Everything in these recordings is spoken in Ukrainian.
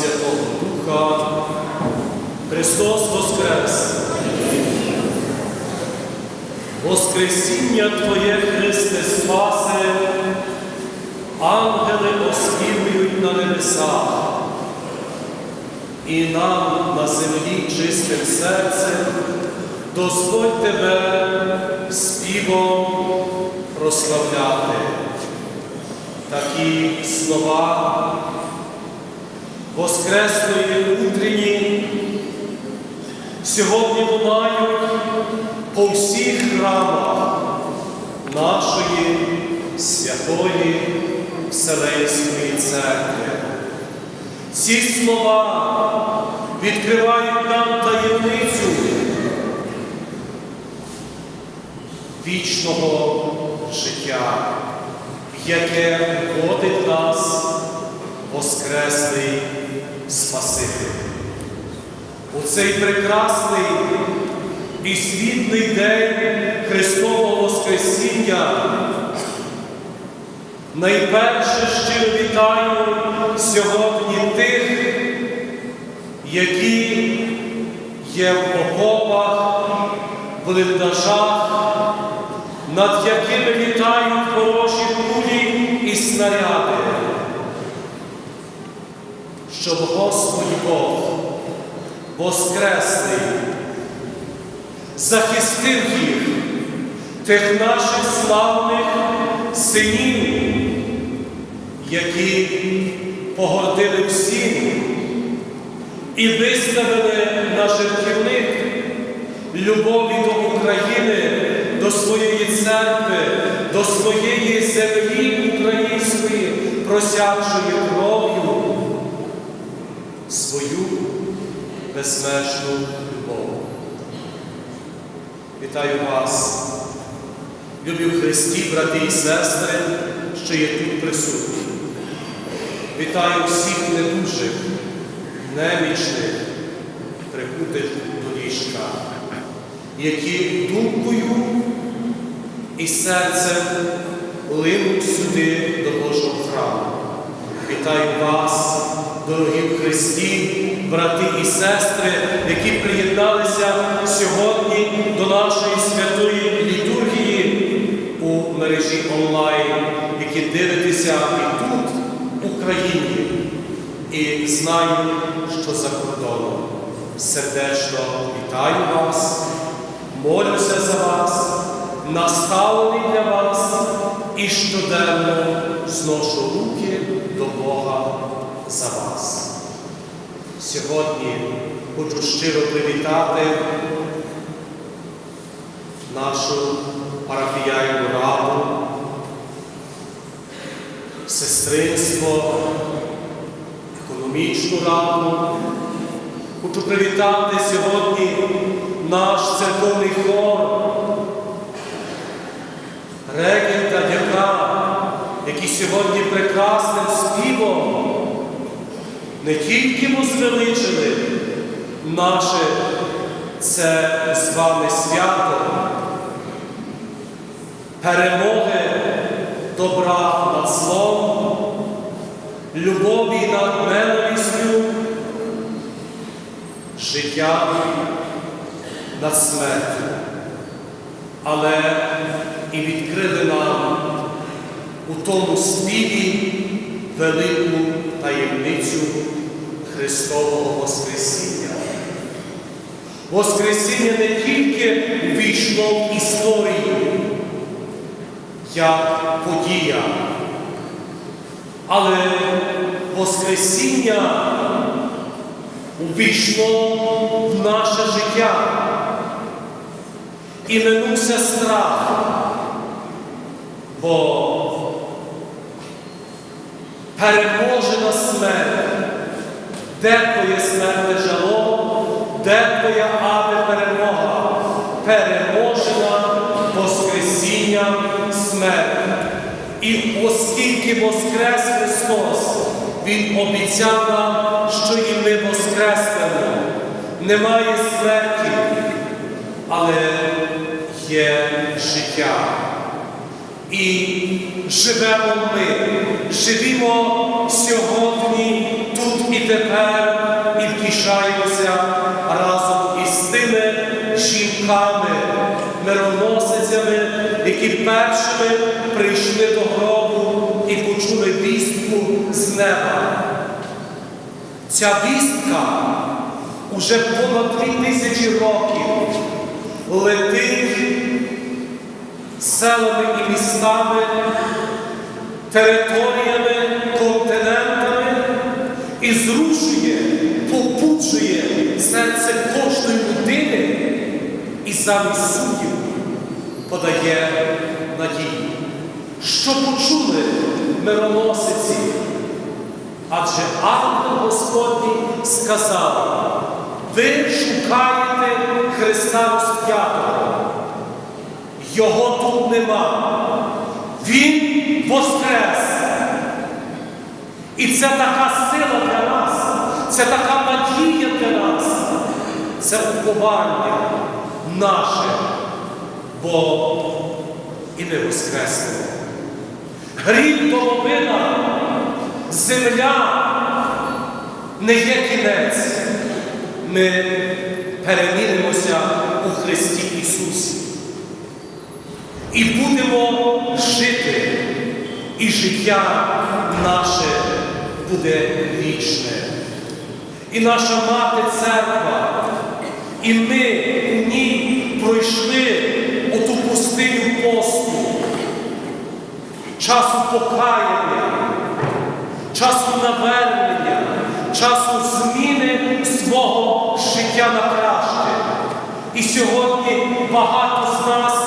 Святого Духа. Христос Воскрес! Воскресіння Твоє, Христе Спасе, ангели оспівують на небесах, і нам на землі чистим серцем дозволь Тебе співом прославляти. Такі слова Воскресної утренні сьогодні лунають по всіх храмах нашої святої Вселенської церкви. Ці слова відкривають нам таємницю вічного життя, яке вводить нас Воскреслий Спаситель. У цей прекрасний і світлий день Христового Воскресіння найперше щиро вітаю сьогодні тих, які є в окопах, в бліндажах, над якими літають ворожі кулі і снаряди, щоб Господь Бог Воскреслий захистив їх, тих наших славних синів, які погордили всім і виставили на жертівник любові до України, до своєї церкви, до своєї землі української, просякшої кров'ю свою безмежну любов. Вітаю вас, любі в Христі, брати і сестри, що є тут присутні. Вітаю всіх недужих, немічних, прикутих до ліжка, які думкою і серцем линуть сюди до Божого храму. Вітаю вас, дорогі в Христі, брати і сестри, які приєдналися сьогодні до нашої святої літургії у мережі онлайн, які дивитеся і тут, в Україні, і знаю, що за кордоном. Сердечно вітаю вас, молюся за вас, наставлений для вас і щоденно зношу руки до Бога за вас. Сьогодні хочу щиро привітати нашу парафіяльну раду, сестринство, економічну раду. Хочу привітати сьогодні наш церковний хор, які сьогодні прекрасним співом не тільки возвеличили наше це з вами свято, перемоги добра над злом, любові над ненавистю, життя над смертю, але і відкрили нам у тому співі велику таємницю Христового Воскресіння. Воскресіння не тільки війшло в історію як подія, але Воскресіння увійшло в наше життя і минувся страх, бо переможена смерть. Де твоє смерте жало, де твоя аве перемога, переможена Воскресінням смерть. І оскільки Воскрес Христос, Він обіцяв нам, що і ми воскреснемо. Немає смерті, але є життя. І живемо ми, живімо сьогодні, тут і тепер і втішаємося разом із тими жінками, мироносицями, які першими прийшли до гробу і почули вістку з неба. Ця вістка уже понад дві тисячі років летить селами і містами, територіями, континентами і зрушує, побуджує серце кожної людини і замість суддів подає надію. Що почули мироносиці? Адже ангел Господній сказав, ви шукаєте Христа розп'ятого. Його тут нема. Він воскрес. І це така сила для нас, це така надія для нас, це уповання наше, бо і ми воскреснемо. Гріх домовина, земля не є кінець. Ми перемінимося у Христі Ісусі. І будемо жити, і життя наше буде вічне. І наша мати церква, і ми у ній пройшли оту пустиню посту, часу покаяння, часу навернення, часу зміни свого життя на краще. І сьогодні багато з нас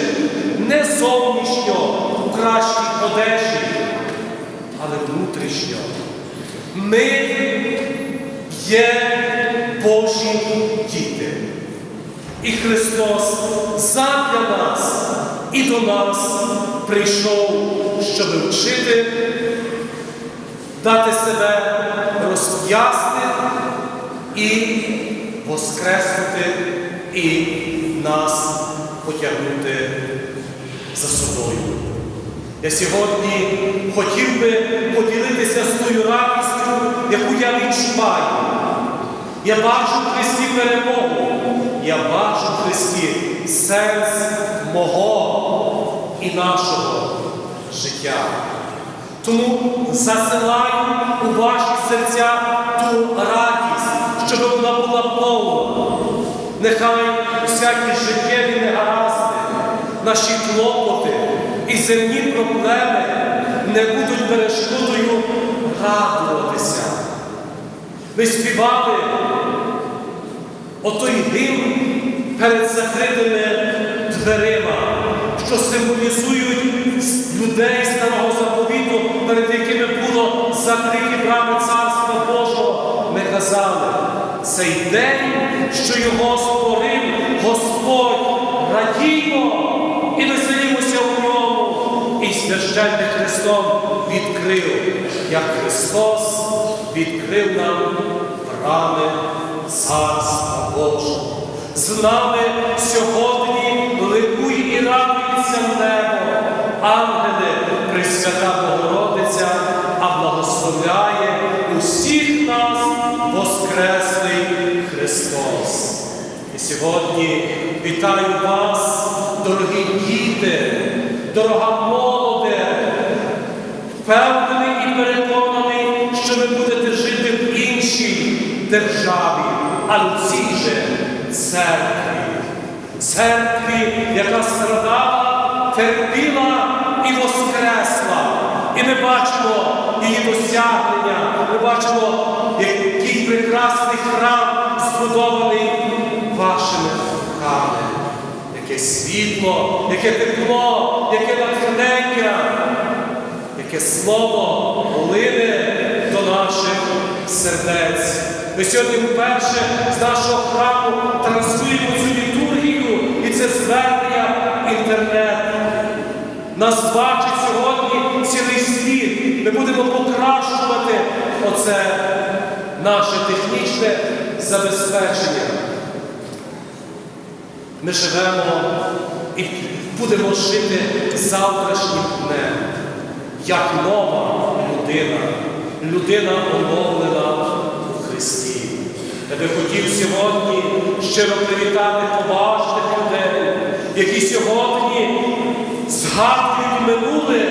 іншими, не зовнішньо у кращій одежі, але внутрішньо. Ми є Божі діти. І Христос задля нас і до нас прийшов, щоб вчити, дати себе розп'ясти і воскреснути, і нас потягнути за собою. Я сьогодні хотів би поділитися з тою радістю, яку я відчуваю. Я бачу в Христі перемогу, я бачу в Христі сенс мого і нашого життя. Тому засилаю у ваші серця ту радість, щоб вона була повна. Нехай всякі життєві негаразди, наші клопоти і земні проблеми не будуть перешкодою радуватися. Ми співали отой гімн перед закритими дверима, що символізують людей старого заповіту, перед якими було закриті брами Царства Божого. Ми казали, цей день, що його створив Господь, радімо і веселімося у ньому. І священник Христом відкрив, як Христос відкрив нам брами Царства Божого. З нами сьогодні ликує і радується в небо. Ангели, Пресвята Богородиця, а благословляє усіх нас. І сьогодні вітаю вас, дорогі діти, дорога молоде, впевнений і переконаний, що ви будете жити в іншій державі, а в цій же церкві. Церкві, яка страдала, терпіла і воскресла. І ми бачимо її досягнення, ми бачимо, який прекрасний храм збудований руками. Яке світло, яке тепло, яке натхнення яке слово лине до наших сердець. Ми сьогодні вперше з нашого храму транслюємо цю літургію і це звернення в інтернет. Нас бачить сьогодні цілий світ. Ми будемо покращувати оце наше технічне забезпечення. Ми живемо і будемо жити завтрашнім днем, як нова людина. людина, оновлена у Христі. Я би хотів сьогодні щиро привітати поважних людей, які сьогодні згадують минуле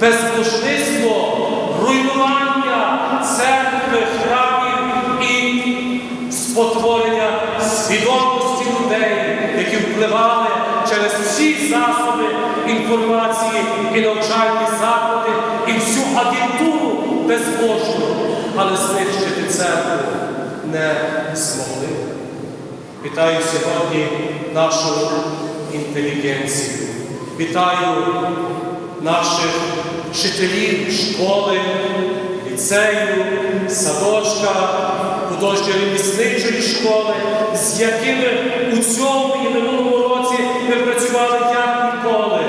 безбожництво, руйнування церкви, храмів і спотворення свідомості впливали через всі засоби інформації і навчальні заклади, і всю агентуру безбожну, але знищити церкву не змогли. Вітаю сьогодні нашу інтелігенцію. Вітаю наших вчителів школи, ліцею, садочка, художньо-ремісничої школи, з якими у цьому і минулому році ми працювали як ніколи.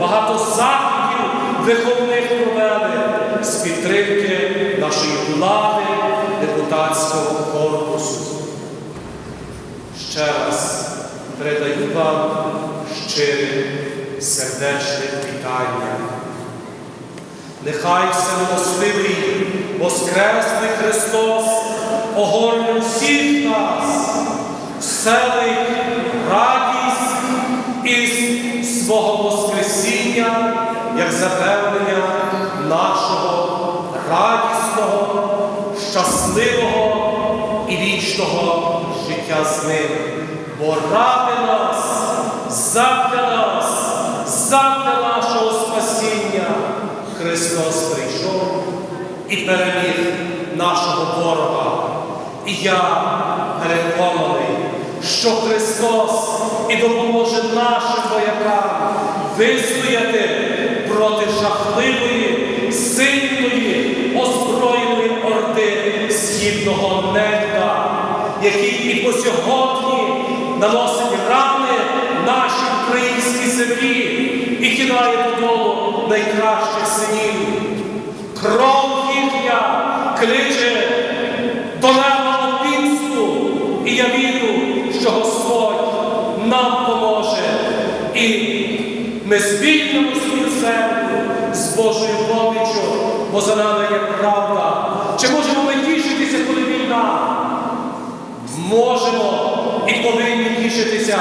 Багато заходів виховних провели з підтримки нашої влади, депутатського корпусу. Ще раз передаю вам щире сердечне вітання. Нехай всемилостивий Воскресний Христос огорне всіх нас, вселить радість із свого Воскресіння, як запевнення нашого радісного, щасливого і вічного життя з ним. Бо ради нас, задля нас, задля нашого спасіння Христос прийшов і переміг нашого ворога. І я переконаний, що Христос і допоможе нашим воякам вистояти проти жахливої, сильної, озброєної орди східного неба, який і по сьогодні наносить рани нашій українській землі і кидає додолу найкращих синів. Кров їхня кличе до неба опінству, і я вірю, що Господь нам поможе. І ми звільнимо свою землю з Божою поміччю, бо за нами є правда. Чи можемо ми тішитися, коли війна? Можемо і повинні тішитися,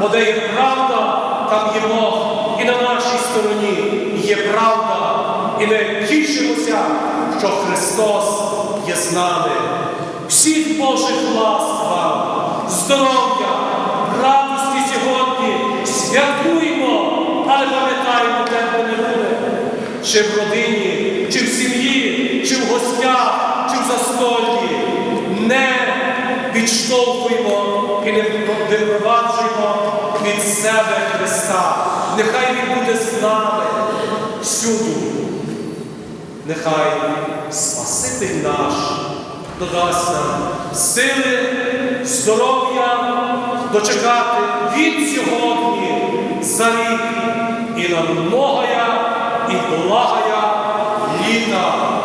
бо де є правда, там є Бог. І на нашій стороні є правда. І ми тішимося, що Христос є з нами. Всіх Божих ласк здоров'я, радості сьогодні, святкуємо, але пам'ятаємо, де ми не були. Чи в родині, чи в сім'ї, чи в гостях, чи в застолі. Не відштовхуємо і не випроваджуємо від себе Христа. Нехай Він буде з нами всюди. Нехай Спаситель наш додасть нам сили, здоров'я дочекати від сьогодні за рік і на многоя і благая літа.